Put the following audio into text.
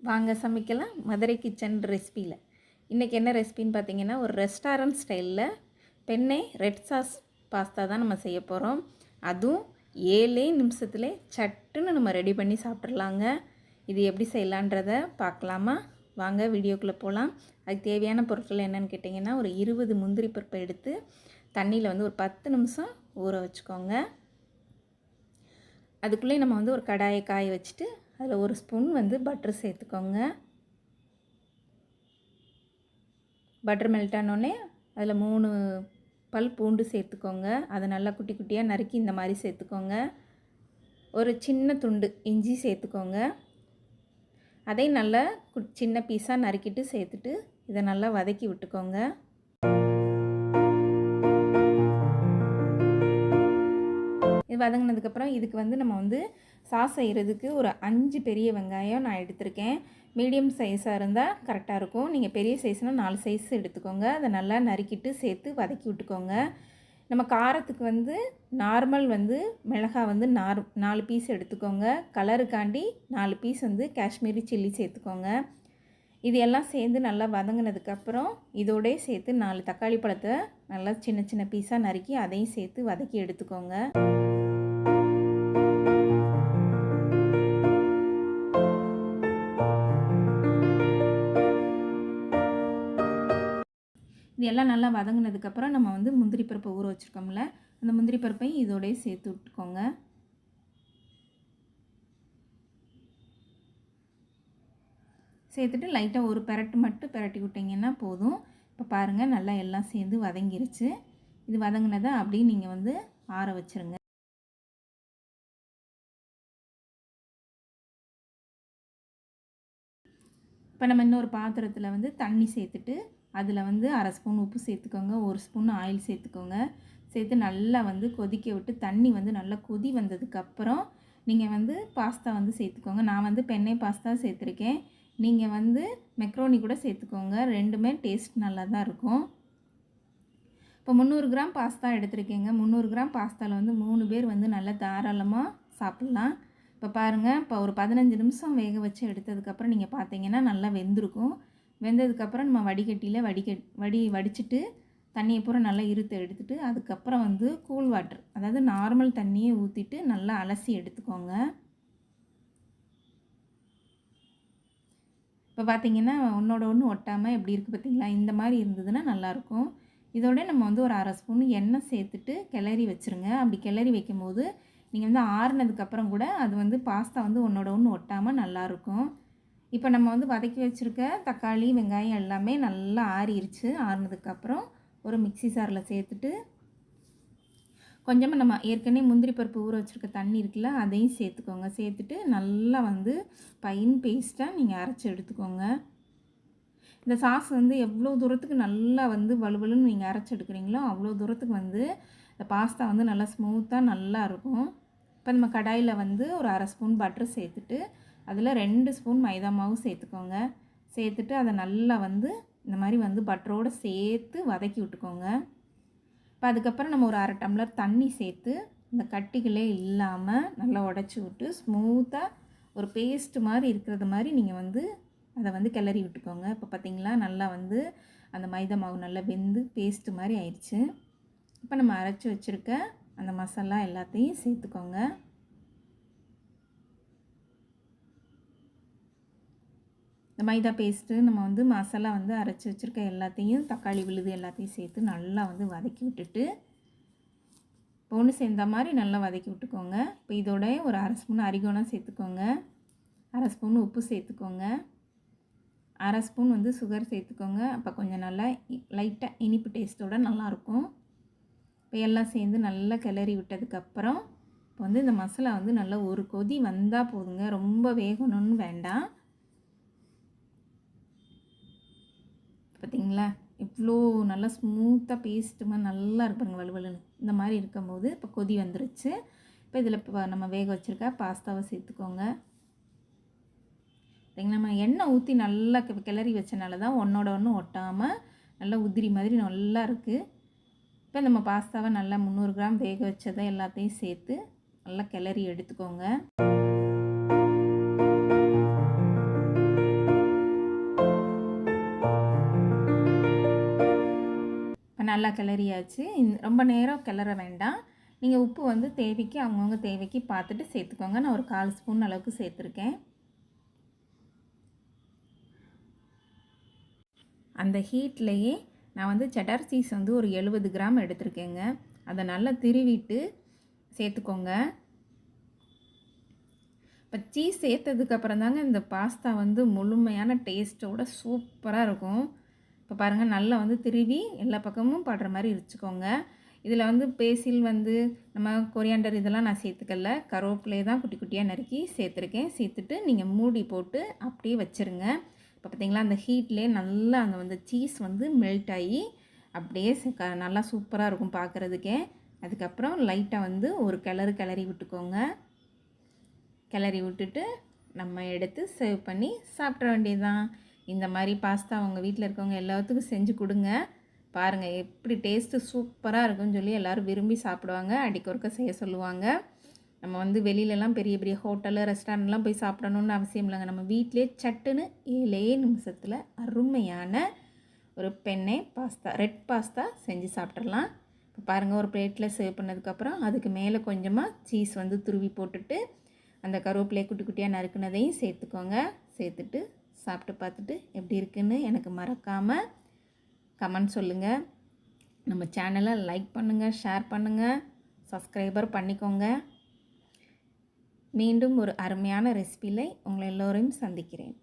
வாங்க சமைக்கலாம் மதுரை கிச்சன் ரெசிபியில் இன்றைக்கி என்ன ரெசிபின்னு பார்த்தீங்கன்னா ஒரு ரெஸ்டாரண்ட் ஸ்டைலில் பெண்ணை ரெட் சாஸ் பாஸ்தா தான் நம்ம செய்ய போகிறோம் அதுவும் ஏழே நிமிஷத்தில் சட்டுன்னு நம்ம ரெடி பண்ணி சாப்பிட்றலாங்க இது எப்படி செய்யலான்றத பார்க்கலாமா வாங்க வீடியோக்குள்ளே போகலாம் அதுக்கு தேவையான பொருட்கள் என்னென்னு கேட்டிங்கன்னா ஒரு இருபது முந்திரி பருப்பை எடுத்து தண்ணியில் வந்து ஒரு பத்து நிமிஷம் ஊற வச்சுக்கோங்க. அதுக்குள்ளே நம்ம வந்து ஒரு கடாயை காய வச்சுட்டு அதில் ஒரு ஸ்பூன் வந்து பட்டர் சேர்த்துக்கோங்க. பட்டர் மெல்ட் ஆனோடனே அதில் மூணு பல் பூண்டு சேர்த்துக்கோங்க. அதை நல்லா குட்டி குட்டியாக நறுக்கி இந்த மாதிரி சேர்த்துக்கோங்க. ஒரு சின்ன துண்டு இஞ்சி சேர்த்துக்கோங்க. அதையும் நல்லா கு சின்ன பீஸாக நறுக்கிட்டு சேர்த்துட்டு இதை நல்லா வதக்கி விட்டுக்கோங்க. இது வதங்கினதுக்கப்புறம் இதுக்கு வந்து நம்ம வந்து சாஸ் செய்கிறதுக்கு ஒரு அஞ்சு பெரிய வெங்காயம் நான் எடுத்திருக்கேன். மீடியம் சைஸாக இருந்தால் கரெக்டாக இருக்கும். நீங்கள் பெரிய சைஸ்னால் நாலு சைஸ் எடுத்துக்கோங்க. அதை நல்லா நறுக்கிட்டு சேர்த்து வதக்கி விட்டுக்கோங்க. நம்ம காரத்துக்கு வந்து நார்மல் வந்து மிளகாய் வந்து நார் நாலு பீஸ் எடுத்துக்கோங்க. கலருக்காண்டி நாலு பீஸ் வந்து காஷ்மீரி சில்லி சேர்த்துக்கோங்க. இது எல்லாம் சேர்ந்து நல்லா வதங்கினதுக்கப்புறம் இதோடே சேர்த்து நாலு தக்காளி பழத்தை நல்லா சின்ன சின்ன பீஸாக நறுக்கி அதையும் சேர்த்து வதக்கி எடுத்துக்கோங்க. இது எல்லாம் நல்லா வதங்கினதுக்கப்புறம் நம்ம வந்து முந்திரி பருப்பை ஊற வச்சுருக்கோம்ல அந்த முந்திரி பருப்பையும் இதோடய சேர்த்து விட்டுக்கோங்க. சேர்த்துட்டு லைட்டாக ஒரு பெரட்டு மட்டும் பெரட்டி விட்டிங்கன்னா போதும். இப்போ பாருங்கள் நல்லா எல்லாம் சேர்ந்து வதங்கிருச்சு. இது வதங்கினதை அப்படியே நீங்கள் வந்து ஆற வச்சுருங்க. இப்போ நம்ம இன்னொரு பாத்திரத்தில் வந்து தண்ணி சேர்த்துட்டு அதில் வந்து அரை ஸ்பூன் உப்பு சேர்த்துக்கோங்க ஒரு ஸ்பூன் ஆயில் சேர்த்துக்கோங்க. சேர்த்து நல்லா வந்து கொதிக்க விட்டு தண்ணி வந்து நல்லா கொதி வந்ததுக்கப்புறம் நீங்கள் வந்து பாஸ்தா வந்து சேர்த்துக்கோங்க. நான் வந்து பெண்ணை பாஸ்தா சேர்த்துருக்கேன். நீங்கள் வந்து மெக்ரோனி கூட சேர்த்துக்கோங்க. ரெண்டுமே டேஸ்ட் நல்லா தான் இருக்கும். இப்போ முந்நூறு கிராம் பாஸ்தா எடுத்திருக்கேங்க. முந்நூறு கிராம் பாஸ்தாவில் வந்து மூணு பேர் வந்து நல்லா தாராளமாக சாப்பிட்லாம். இப்போ பாருங்கள் இப்போ ஒரு பதினஞ்சு நிமிஷம் வேக வச்சு எடுத்ததுக்கப்புறம் நீங்கள் பார்த்தீங்கன்னா நல்லா வெந்திருக்கும். வெந்ததுக்கப்புறம் நம்ம வடிகட்டியில் வடிக வடி வடிச்சிட்டு தண்ணியை பூரா நல்லா இருத்து எடுத்துட்டு அதுக்கப்புறம் வந்து கூல் வாட்டர் அதாவது நார்மல் தண்ணியை ஊற்றிட்டு நல்லா அலசி எடுத்துக்கோங்க. இப்போ பார்த்தீங்கன்னா ஒன்றோட ஒன்று ஒட்டாமல் எப்படி இருக்குது பார்த்தீங்களா இந்த மாதிரி இருந்ததுன்னா நல்லாயிருக்கும். இதோட நம்ம வந்து ஒரு அரை ஸ்பூன் எண்ணெய் சேர்த்துட்டு கிளறி வச்சுருங்க. அப்படி கிளறி வைக்கும்போது நீங்கள் வந்து ஆறுனதுக்கப்புறம் கூட அது வந்து பாஸ்தா வந்து ஒன்றோட ஒன்று ஒட்டாமல் நல்லாயிருக்கும். இப்போ நம்ம வந்து வதக்கி வச்சுருக்க தக்காளி வெங்காயம் எல்லாமே நல்லா ஆறிடுச்சு ஆறினதுக்கப்புறம் ஒரு மிக்சி சாரில் சேர்த்துட்டு கொஞ்சமாக நம்ம ஏற்கனவே முந்திரி பருப்பு ஊற வச்சுருக்க தண்ணி இருக்குல்ல அதையும் சேர்த்துக்கோங்க. சேர்த்துட்டு நல்லா வந்து பைன் பேஸ்ட்டாக நீங்கள் அரைச்சி எடுத்துக்கோங்க. இந்த சாஸ் வந்து எவ்வளோ தூரத்துக்கு நல்லா வந்து வலுவலுன்னு நீங்கள் அரைச்சி எடுக்கிறீங்களோ அவ்வளோ தூரத்துக்கு வந்து இந்த பாஸ்தா வந்து நல்லா ஸ்மூத்தாக நல்லா இருக்கும். இப்போ நம்ம கடாயில் வந்து ஒரு அரை ஸ்பூன் பட்டர் சேர்த்துட்டு அதில் ரெண்டு ஸ்பூன் மைதா மாவு சேர்த்துக்கோங்க. சேர்த்துட்டு அதை நல்லா வந்து இந்த மாதிரி வந்து பட்டரோடு சேர்த்து வதக்கி விட்டுக்கோங்க. இப்போ அதுக்கப்புறம் நம்ம ஒரு அரை டம்ளர் தண்ணி சேர்த்து இந்த கட்டிகளே இல்லாமல் நல்லா உடச்சி விட்டு ஸ்மூத்தாக ஒரு பேஸ்ட்டு மாதிரி இருக்கிறது மாதிரி நீங்கள் வந்து அதை வந்து கிளறி விட்டுக்கோங்க. இப்போ பார்த்திங்களா? நல்லா வந்து அந்த மைதா மாவு நல்லா வெந்து பேஸ்ட்டு மாதிரி ஆயிடுச்சு. இப்போ நம்ம அரைச்சி வச்சுருக்க அந்த மசாலா எல்லாத்தையும் சேர்த்துக்கோங்க. இந்த மைதா பேஸ்ட்டு நம்ம வந்து மசாலா வந்து அரைச்சி வச்சுருக்க எல்லாத்தையும் தக்காளி விழுது எல்லாத்தையும் சேர்த்து நல்லா வந்து வதக்கி விட்டுட்டு பொண்ணு சேர்ந்த மாதிரி நல்லா வதக்கி விட்டுக்கோங்க. இப்போ இதோட ஒரு அரை ஸ்பூன் அரிகோணம் சேர்த்துக்கோங்க. அரை ஸ்பூன் உப்பு சேர்த்துக்கோங்க. அரை ஸ்பூன் வந்து சுகர் சேர்த்துக்கோங்க. அப்போ கொஞ்சம் நல்லா லைட்டாக இனிப்பு டேஸ்ட்டோடு நல்லாயிருக்கும். இப்போ எல்லாம் சேர்ந்து நல்லா கிளறி விட்டதுக்கப்புறம் இப்போ வந்து இந்த மசாலா வந்து நல்லா ஒரு கொதி வந்தால் போதுங்க. ரொம்ப வேகணும்னு வேண்டாம். பார்த்தீங்களா? இவ்வளோ நல்லா ஸ்மூத்தாக பேஸ்ட்டு மாதிரி நல்லா இருப்பாங்க வலுவலுன்னு. இந்த மாதிரி இருக்கும்போது இப்போ கொதி வந்துருச்சு. இப்போ இதில் இப்போ நம்ம வேக வச்சுருக்க பாஸ்தாவை சேர்த்துக்கோங்க. பார்த்தீங்கன்னா நம்ம எண்ணெய் ஊற்றி நல்லா கிளறி வச்சனால தான் ஒன்றோட ஒன்று ஒட்டாமல் நல்லா உதிரி மாதிரி நல்லா இருக்குது இப்போ நம்ம பாஸ்தாவை நல்லா முந்நூறு கிராம் வேக வச்சதை எல்லாத்தையும் சேர்த்து நல்லா கிளறி எடுத்துக்கோங்க. நல்லா கிளறியாச்சு. ரொம்ப நேரம் கிளற வேண்டாம். நீங்கள் உப்பு வந்து தேவைக்கு அவங்கவுங்க தேவைக்கு பார்த்துட்டு சேர்த்துக்கோங்க. நான் ஒரு கால் ஸ்பூன் அளவுக்கு சேர்த்துருக்கேன். அந்த ஹீட்லேயே நான் வந்து செட்டார் சீஸ் வந்து ஒரு எழுபது கிராம் எடுத்திருக்கேங்க. அதை நல்லா திருவிட்டு சேர்த்துக்கோங்க. இப்போ சீஸ் சேர்த்ததுக்கப்புறம் தாங்க இந்த பாஸ்தா வந்து முழுமையான டேஸ்ட்டோட சூப்பராக இருக்கும். இப்போ பாருங்கள் நல்லா வந்து திருவி எல்லா பக்கமும் படுற மாதிரி இருச்சுக்கோங்க இதில் வந்து பேசில் வந்து நம்ம கொரியாண்டர் இதெல்லாம் நான் சேர்த்துக்கல. கருவேப்பிலையை தான் குட்டி குட்டியாக நறுக்கி சேர்த்துருக்கேன். சேர்த்துட்டு நீங்கள் மூடி போட்டு அப்படியே வச்சுருங்க. இப்போ பார்த்தீங்களா அந்த ஹீட்லேயே நல்லா அந்த வந்து சீஸ் வந்து மெல்ட் ஆகி அப்படியே க- நல்லா சூப்பராக இருக்கும் பார்க்குறதுக்கே அதுக்கப்புறம் லைட்டாக வந்து ஒரு கிளறு கிளறி விட்டுக்கோங்க. கிளறி விட்டுட்டு நம்ம எடுத்து சர்வ் பண்ணி சாப்பிட வேண்டியதுதான். இந்த மாதிரி பாஸ்தா உங்கள் வீட்டில் இருக்கவங்க எல்லாத்துக்கும் செஞ்சு கொடுங்க. பாருங்கள் எப்படி டேஸ்ட்டு சூப்பராக இருக்குன்னு சொல்லி எல்லோரும் விரும்பி சாப்பிடுவாங்க. அடிக்க ஒருக்க செய்ய சொல்லுவாங்க. நம்ம வந்து வெளியிலலாம் பெரிய பெரிய ஹோட்டலு ரெஸ்டாரண்ட்லாம் போய் சாப்பிடணுன்னு அவசியம் இல்லைங்க. நம்ம வீட்டிலே சட்டுன்னு ஏழே நிமிஷத்தில் அருமையான ஒரு பெண்ணை பாஸ்தா ரெட் பாஸ்தா செஞ்சு சாப்பிட்றலாம் இப்போ பாருங்கள் ஒரு பிளேட்டில் சேவ் பண்ணதுக்கப்புறம் அதுக்கு மேலே கொஞ்சமாக சீஸ் வந்து துருவி போட்டுட்டு அந்த கருவேப்பிலையை குட்டி குட்டியாக நறுக்குனதையும் சேர்த்துக்கோங்க. சேர்த்துட்டு சாப்பிட்டு பார்த்துட்டு எப்படி இருக்குன்னு எனக்கு மறக்காமல் கமெண்ட் சொல்லுங்கள் நம்ம சேனலை லைக் பண்ணுங்கள் ஷேர் பண்ணுங்கள் சப்ஸ்கிரைபர் பண்ணிக்கோங்க. மீண்டும் ஒரு அருமையான ரெசிபியில் உங்களை எல்லோரையும் சந்திக்கிறேன்.